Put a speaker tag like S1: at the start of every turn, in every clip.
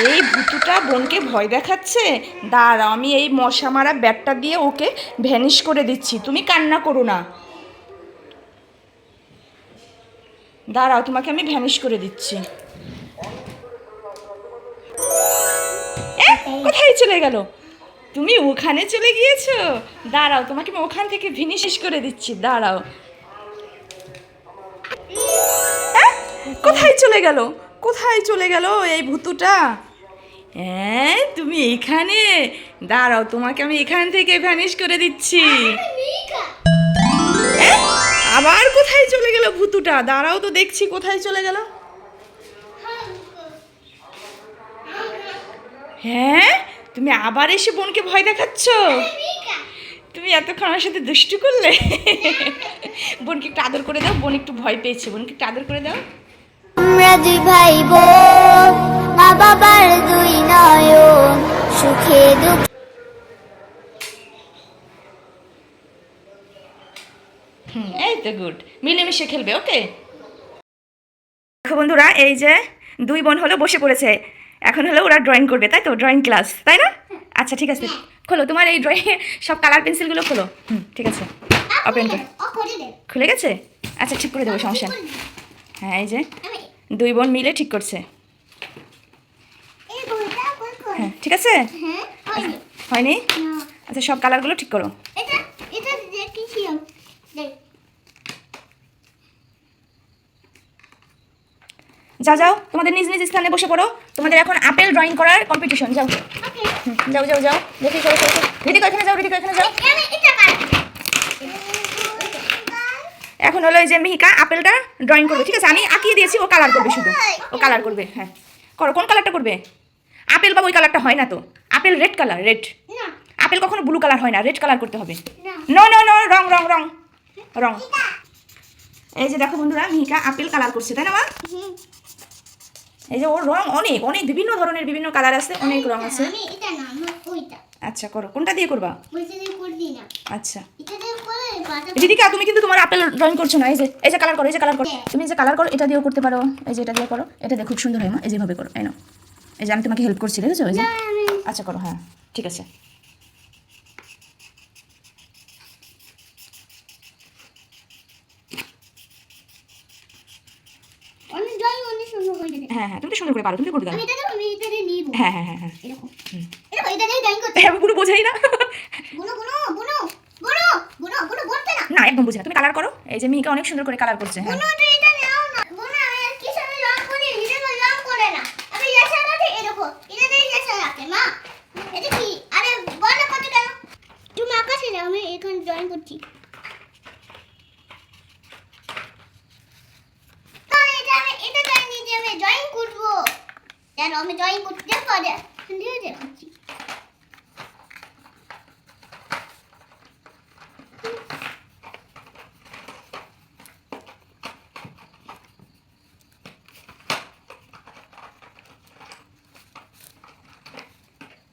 S1: এই ভুতুটা বোনকে ভয় দেখাচ্ছে? দাঁড়াও, আমি এই মশা মারা ব্যাটটা দিয়ে ওকে ভ্যানিশ করে দিচ্ছি। তুমি কান্না করো না। দাঁড়াও, তোমাকে আমি ভ্যানিশ করে দিচ্ছি। কোথায় চলে গেল? তুমি ওখানে চলে গিয়েছো? দাঁড়াও, তোমাকে আমি ওখান থেকে ভিনিশ করে দিচ্ছি। দাঁড়াও। কোথায় চলে গেল? কোথায় চলে গেল এই ভুতুটা? হ্যাঁ তুমি এখানে? দাঁড়াও তোমাকে আমি এখান থেকে ভ্যানিশ করে দিচ্ছি। আবার কোথায় চলে গেল ভুতুটা? দাঁড়াও তো দেখছি কোথায় চলে গেল। হ্যাঁ তুমি আবার এসে বোনকে ভয় দেখাচ্ছ? তুমি এতক্ষণ আমার সাথে দুষ্টু করলে? বোনকে একটু আদর করে দাও বোন একটু ভয় পেয়েছে। বোনকে একটু আদর করে দাও।
S2: আমরা দুই ভাই বোন মা বাবার দুই নয়ন সুখে দুঃখ
S1: হুম এই তো গুড। মিলেমিশে খেলবে ওকে? দেখো বন্ধুরা এই যে দুই বোন হলো বসে পড়েছে। এখন হলো ওরা ড্রয়িং করবে তাই তো? ড্রয়িং ক্লাস তাই না? আচ্ছা ঠিক আছে। খোলো তোমার এই ড্রয়িং সব কালার পেন্সিলগুলো খোলো। হুম ঠিক আছে। ওপেন করো খুলে গেছে? আচ্ছা ঠিক করে দেবো সমস্যা নেই। হ্যাঁ এই যে দুই বোন মিলে ঠিক করছে। হ্যাঁ ঠিক আছে? হয়নি। আচ্ছা সব কালারগুলো ঠিক করো। যাও যাও তোমাদের নিজ নিজ স্থানে বসে পড়ো। তোমাদের এখন আপেল ড্রয়িং করার কম্পিটিশন যাও। যাও যাও যাও। দেখি। রিদিকা এখানে যাও রিদিকা এখানে যাও। এখন হলো এই যে মিহিকা আপেলটা ড্রয়িং করবে ঠিক আছে? আমি আঁকিয়ে দিয়েছি ও কালার করবে শুধু। ও কালার করবে হ্যাঁ। করো কোন কালারটা করবে? আপেল বা ওই কালারটা হয় না তো। Apple red colour red apple কখনো ব্লু কালার হয় না রেড কালার করতে হবে। নো। নো নো রং রং রং রং এই যে দেখো বন্ধুরা মিহিকা আপেল কালার করছে তাই না মা? এই যে ওর রং অনেক অনেক বিভিন্ন ধরনের বিভিন্ন কালার আছে অনেক রং আছে।
S2: আমার ওইটা।
S1: আচ্ছা করো কোনটা দিয়ে করবা? আচ্ছা। দিদিকা তুমি কিন্তু তোমার আপেল ড্রয়িং করছ না এই যে এই যে কালার করো এই যে কালার করো। তুমি যে কালার করো এটা দিয়েও করতে পারো। এই যে এটা দিয়ে করো এটা দিয়ে খুব সুন্দর হয় মা। এই যেভাবে করো এই নাও। এই যে আমি তোমাকে হেল্প করছি দেখেছ? এই যে। আচ্ছা করো হ্যাঁ ঠিক আছে।
S2: হয়ে
S1: হ্যাঁ হ্যাঁ তুমি তো সুন্দর করে পারো তুমি করতে পারো। হ্যাঁ হ্যাঁ হ্যাঁ হ্যাঁ। হ্যাঁ, পুরো বোঝাই না
S2: বুনো বুনো বুনো বুনো বুনো বুনো বলতে না
S1: না একদম বুঝি না। তুমি কালার করো। এই যে মেয়েকে অনেক সুন্দর করে কালার করছে। হ্যাঁ
S2: বুনো তো এটা নাও না বুনো আমি কি সামনে রং করি এটা তো রং করে না আমি ইয়াসা রাখে এরকম এটা দিয়ে ইয়াসা রাখে মা এটা কি আরে বলো কত কেন তুমি আকাশে যাও আমি এখানে ড্রয়িং করছি না, এটা আমি এটা ড্রয়িং নিয়ে আমি ড্রয়িং করব জানো আমি ড্রয়িং করতে পারে দিয়ে দেখাচ্ছি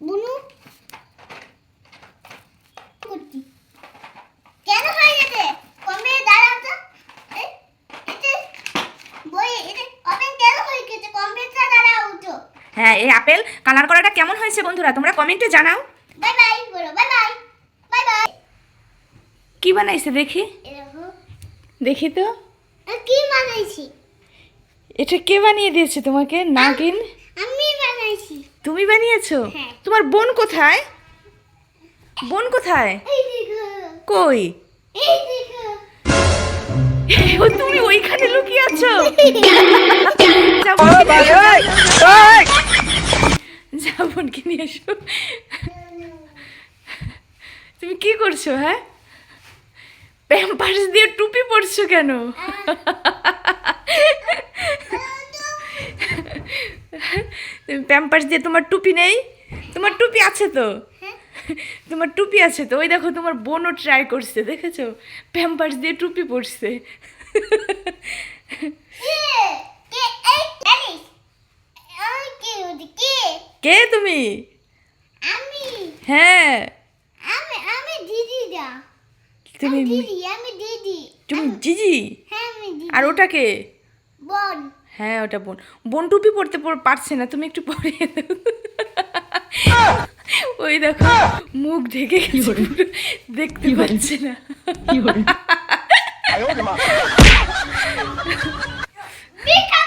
S2: বুনু করছি কেন হয়ে গেছে কমে দাঁড়াও তো এই, এতে বই এতে ওপেন কেন হয়ে গেছে কম্পিউটার দাঁড়াও উঠো
S1: হ্যাঁ এই আপেল কালার করাটা কেমন হয়েছে বন্ধুরা? তোমরা কমেন্টে জানাও।
S2: বাই বাই বলো বাই বাই বাই বাই
S1: কি বানাইছে দেখি? দেখি। তো।
S2: কি বানাইছি?
S1: এটা কে বানিয়ে দিয়েছে তোমাকে? নাগিন?
S2: আমি বানাইছি।
S1: তুমি বানিয়েছো?
S2: হ্যাঁ।
S1: তোমার বোন কোথায়? বোন কোথায়? কই? ও তুমি ওইখানে লুকিয়ে আছো? বোনকে নিয়ে এসো। তুমি কি করছ হ্যাঁ? প্যাম্পার্স দিয়ে টুপি পরছো কেন? তুমি প্যাম্পার্স দিয়ে তোমার টুপি নেই? তোমার টুপি আছে তো? তোমার টুপি আছে তো? ওই দেখো, তোমার বোনও ট্রাই করছে, দেখেছ? প্যাম্পার্স দিয়ে টুপি পরছে।
S2: কে কে? কে কে
S1: কে তুমি?
S2: আমি।
S1: হ্যাঁ।
S2: আমি আমি দিদিদা।
S1: তুমি
S2: দিদি আমি দিদি।
S1: তুমি জিজি?
S2: হ্যাঁ আমি দিদি।
S1: আর ওটাকে
S2: বোন।
S1: হ্যাঁ ওটা বোন। বোন টুপি পরতে পারছে না তুমি একটু পরিয়ে দাও ওই দেখো মুখ ঢেকে দেখতে পাচ্ছে না।
S2: পিকাবু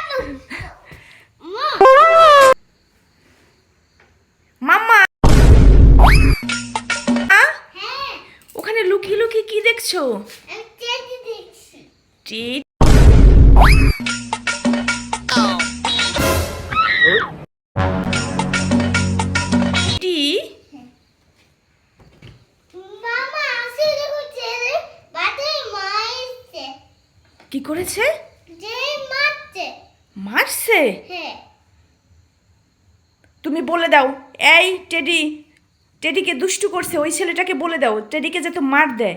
S1: কি করেছে?
S2: মারছে?
S1: তুমি বলে দাও। এই টেডি, টেডিকে দুষ্টু করছে, ওই ছেলেটাকে বলে দাও। টেডিকে যাতে মার দেয়।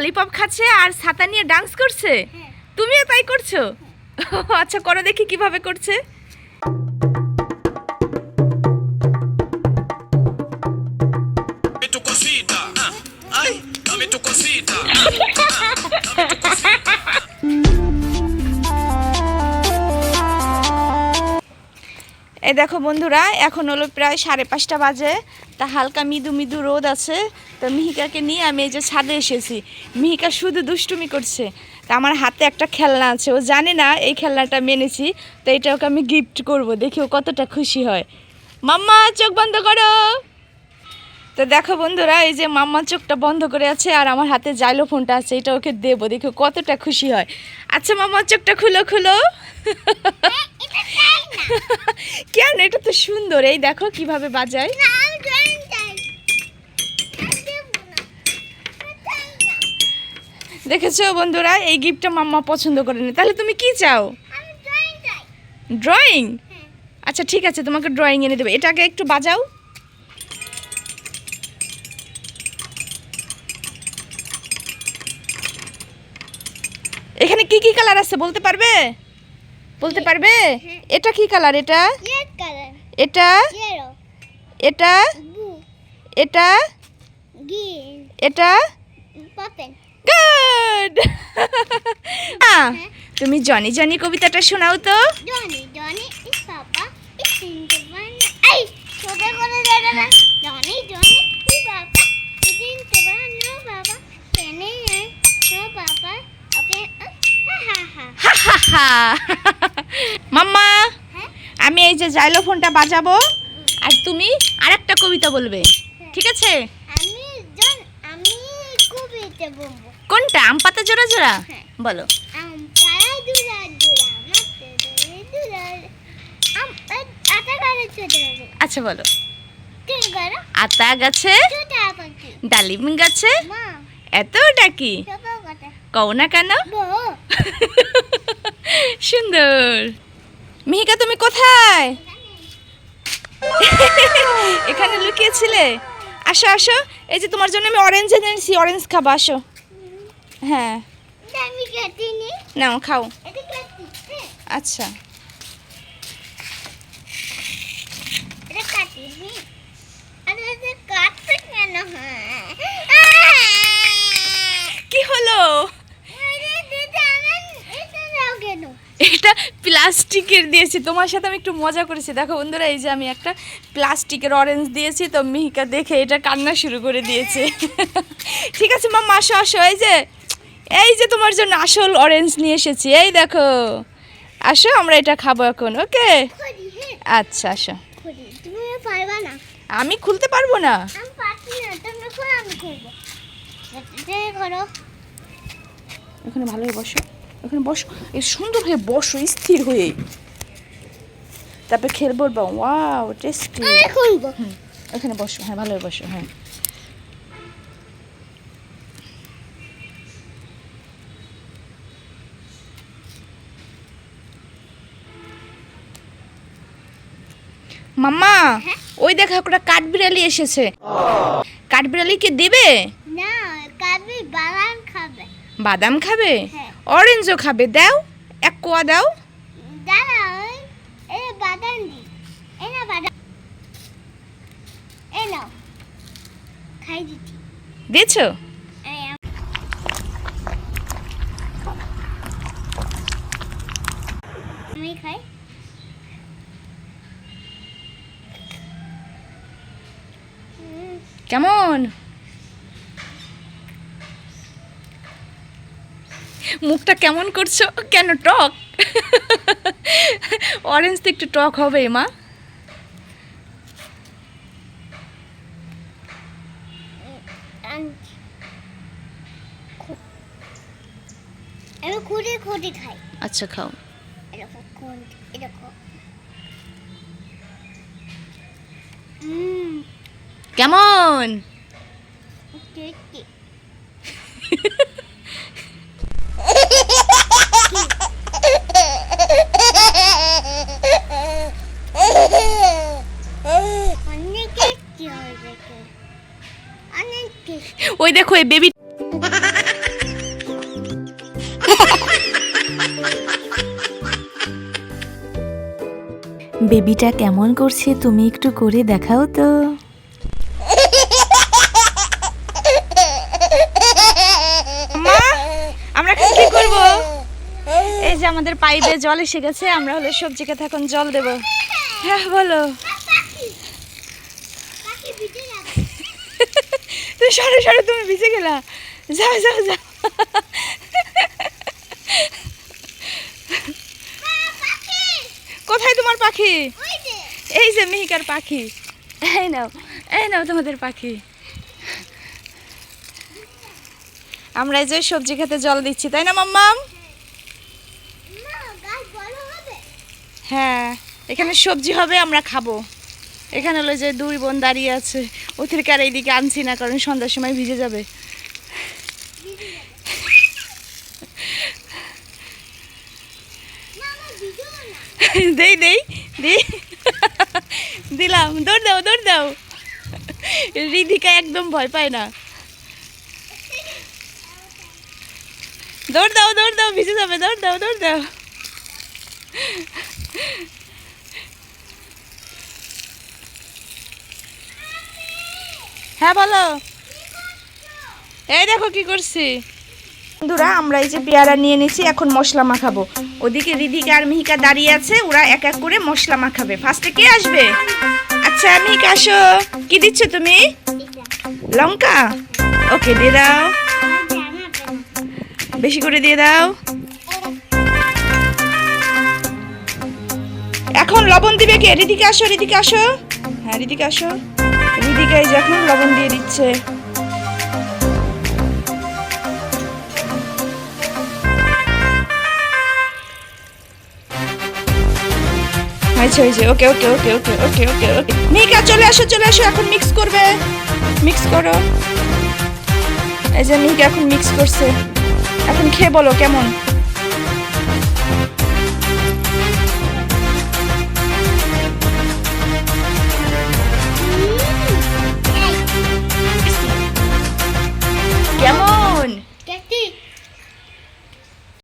S1: ললিপপ খাচ্ছে আর ছাতা নিয়ে ডান্স করছে?
S2: হ্যাঁ।
S1: তুমিও তাই করছ? আচ্ছা করো দেখি কীভাবে করছে. এই দেখো বন্ধুরা এখন হলো প্রায় সাড়ে পাঁচটা বাজে। তা হালকা মৃদু মৃদু রোদ আছে তো মিহিকাকে নিয়ে আমি এই যে ছাদে এসেছি। মিহিকা শুধু দুষ্টুমি করছে। তা আমার হাতে একটা খেলনা আছে ও জানে না এই খেলনাটা মেনেছি তো এটা ওকে আমি গিফট করব দেখি ও কতটা খুশি হয়। মাম্মা চোখ বন্ধ করো। তো দেখো বন্ধুরা এই যে মাম্মা চোখটা বন্ধ করে আছে আর আমার হাতে জাইলো ফোনটা আছে এটা ওকে দেবো দেখো কতটা খুশি হয়। আচ্ছা মাম্মা চোখটা খুলো খুলো।
S2: না।
S1: কেন? এটা তো সুন্দর। এই দেখো কীভাবে বাজায়
S2: না আমি ড্রয়িং চাই আমি দেবো না আমি চাই না
S1: দেখেছ বন্ধুরা? এই গিফটটা মাম্মা পছন্দ করেনি। তাহলে তুমি কি চাও?
S2: ড্রয়িং হ্যাঁ।
S1: আচ্ছা ঠিক আছে তোমাকে ড্রয়িং এনে দেবে। এটাকে একটু বাজাও। এখানে কি কি কালার আছে বলতে পারবে? বলতে পারবে?
S2: হ্যাঁ।
S1: এটা কি কালার এটা? এটা? এটা? এটা? এটা? গুড তুমি জনি জনি কবিতাটা শোনাও তো।
S2: জনি জনি ইস পাপা ইস তিনটে এই ছোট করে দেবে না জনি জনি ইস পাপা ইস তিনটে নো বাবা। কেনে নো পাপা ওকে হা হা হা।
S1: হা হা হা। মাম্মা
S2: হ্যাঁ?
S1: আমি এই যে জাইলোফোনটা বাজাবো আর তুমি আরেকটা কবিতা বলবে। ঠিক আছে?
S2: আমি আমি কবিতা বলব।
S1: কোনটা? আম পাতা জোড়া জোড়া?
S2: হ্যাঁ।
S1: বলো। আচ্ছা বলো। আতা গাছে? ডালিম গাছে? এত ডাকি কও না কেন? সুন্দর। মিহিকা তুমি কোথায়? এখানে। লুকিয়েছিলে? আসো আসো। এই যে তোমার জন্য আমি অরেঞ্জ এনেছি অরেঞ্জ খাব আসো। হ্যাঁ। নাও খাও।
S2: হ্যাঁ।
S1: আচ্ছা। কি হলো?
S2: এটা
S1: প্লাস্টিকের দিয়েছি। তোমার সাথে আমি একটু মজা করেছি। দেখো বন্ধুরা এই যে আমি একটা প্লাস্টিকের অরেঞ্জ দিয়েছি তো মিহিকা দেখে এটা কান্না শুরু করে দিয়েছে। ঠিক আছে মাম্মা আসো আসো এই যে। এই যে তোমার জন্য আসল অরেঞ্জ নিয়ে এসেছি এই দেখো। আসো আমরা এটা খাব এখন ওকে?
S2: হ্যাঁ।
S1: আচ্ছা আসো। আমি খুলতে পারব না?
S2: আমি পারছি না তুমি করো আমি করব এটা করো
S1: এখানে ভালো হয়ে বসো। এখানে বসো এই সুন্দর হয়ে বসো স্থির হয়ে। তারপর খেয়ে বলব ওয়াও টেস্টি
S2: খুলবো।
S1: এখানে বসো হ্যাঁ ভালোই বসো হ্যাঁ। মাম্মা ওই দেখো একটা কাঠবিড়ালি এসেছে। কাঠবিড়ালিকে দেবে?
S2: না কাবি বাগান খাবে।
S1: বাদাম খাবে?
S2: হ্যাঁ।
S1: অরেঞ্জও খাবে দাও এক কোয়া দাও।
S2: দাঁড়া ওই এই বাদাম দি এই না বাদাম এই নাও খাই দিচ্ছি
S1: দিয়েছ
S2: এই আম- আমি খাই উম,
S1: কেমন? মুখটা কেমন করছ? কেন টক? অরেঞ্জ তো একটু টক হবে মা।
S2: আমি খাই।
S1: আচ্ছা খাও।
S2: এরকম
S1: কেমন? ওই দেখো এই বেবি
S3: বেবিটা কেমন করছে তুমি একটু করে দেখাও তো
S1: মা আমরা এখন কি করব এই যে আমাদের পাইপে জল এসে গেছে, আমরা হলে সবজি খেতে এখন জল দেব। হ্যাঁ বলো। তুমি সরে সরে, তুমি ভিজে গেলা। যাও যাও যাও। কোথায় তোমার পাখি? এই যে মিহিকার পাখি। এই নাও এই নাও তোমাদের পাখি। আমরা এই যে সবজি খেতে জল দিচ্ছি, তাই না, মাম্মাম
S2: মা গাছ বড় হবে
S1: হ্যাঁ এখানে সবজি হবে, আমরা খাব। এখানে হলো যে দুই বোন দাঁড়িয়ে আছে। ওদেরকে আর এইদিকে আনছি না, কারণ সন্ধ্যার সময় ভিজে যাবে। দেই দেই দেই। দিলাম, দৌড় দাও দৌড় দাও। রিধিকা একদম ভয় পায় না। দৌড় দাও দৌড় দাও, ভিজে যাবে, দৌড় দাও দৌড় দাও। হ্যাঁ বলো। এই দেখো কি করছি। বন্ধুরা, আমরা এই যে পেয়ারা নিয়ে নিচ্ছি এখন মশলা মাখাবো। ওদিকে রিদিকা আর মিহিকা দাঁড়িয়ে আছে, ওরা এক এক করে মশলা মাখাবে। ফার্স্টে কে আসবে? আচ্ছা মিহিকা, আসো। কি দিচ্ছ তুমি? লঙ্কা? ওকে দিয়ে দাও। বেশি করে দিয়ে দাও। এখন লবণ দিবে কে? রিদিকা আসো রিদিকা আসো। হ্যাঁ রিদিকা আসো। রিদিকা এখন লবণ দিয়ে দিচ্ছে। আচ্ছা হয়েছে ওকে ওকে ওকে ওকে ওকে ওকে ওকে। মিকা, চলে আসো চলে আসো, এখন মিক্স করবে। মিক্স করো। এই যে মিকা এখন মিক্স করছে। এখন খেয়ে বলো, কেমন?